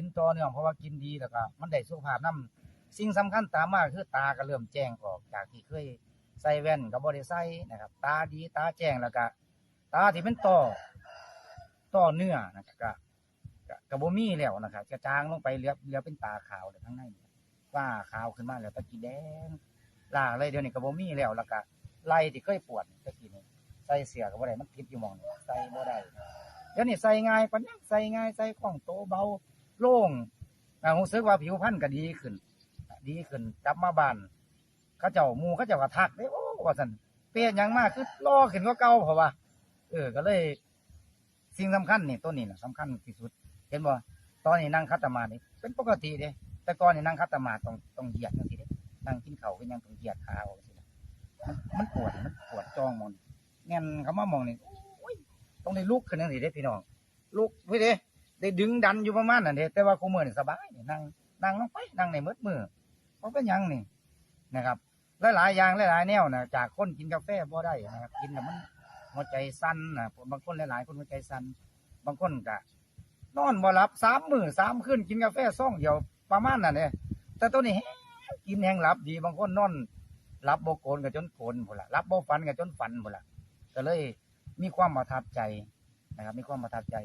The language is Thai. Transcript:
กินต่อเนื่องเพราะว่ากินดีแล้วก็มันได้สุขภาพนํสิ่งสำคัญตามมาคือตาก็เริ่มแจ้งออกจากที่เคยใส่แว่นก็บ่ได้ใส่นะครับ ตาดีตาแจ้งแล้วก็ตาที่เป็นต่อต่อเนื้อนะครับก็ก็ก็บ่มีแล้วนะครับจะจางลงไปเหลือเหลือเป็นตาขาวแต่ข้างในว่าขาวขึ้นมาแล้วตะกี้แดงล่าเลยเดี๋ยวนี้ก็บ่มีแล้วแล้วก็ไหล่ที่เคยปวดตะกี้นี่ใส่เสื้อก็บ่ได้มันติดอยู่มองใส่บ่ได้เดี๋ยวนี้ใส่ง่ายปานยังใส่ง่ายใส่คล่องโตเบา โล่งอ่ารู้สึกว่าผิวพรรณก็ดีขึ้น ดีขึ้นกลับมาบ้านเขาเจ้ามู่เขาเจ้าก็ทักเด้โอ้ว่าซั่นเปลี่ยยังมากคือรอขึ้นกว่าเก่าเพราะว่า เออ ก็เลย สิ่งสำคัญนี่ตัวนี้นะสำคัญที่สุด เห็นบ่ตอนนี้นั่งคัตมานี่เป็นปกติเด้แต่ก่อนนี่นั่งคัตมาต้องต้องเหยียดจังซี่เด้นั่งกินเข้าก็ยังต้องเหยียดขาออกจังซี่นะมันมันปวดมันปวดจ้องมองแน่นเขามามองนี่โอ้ยต้องได้ลุกขึ้นจังซี่เด้พี่น้องลุกไว้เด้ ได้ดึงดันอยู่ประมาณนั้นเด้แต่ว่ากูมือนี่สบายนี่นั่งนั่งลงไปนั่งในมืดมือเพราะเป็นยังนี่นะครับหลายๆอย่างหลายๆแนวนะจากคนกินกาแฟบ่ได้นะครับกินแล้วมันหัวใจสั่นนะบางคนหลายๆ คนหัวใจสั่นบางคนก็นอนบ่หลับสามมือสามคืนกินกาแฟซ่องเดียวประมาณนั้นเด้แต่ตัวนี้แฮงกินแห้งหลับดีบางคนนอนหลับโบโกนก็จนโกนพุ่นล่ะหลับบ่ฝันก็จนฝันพุ่นล่ะก็เลยมีความประทับใจนะครับมีความประทับใจ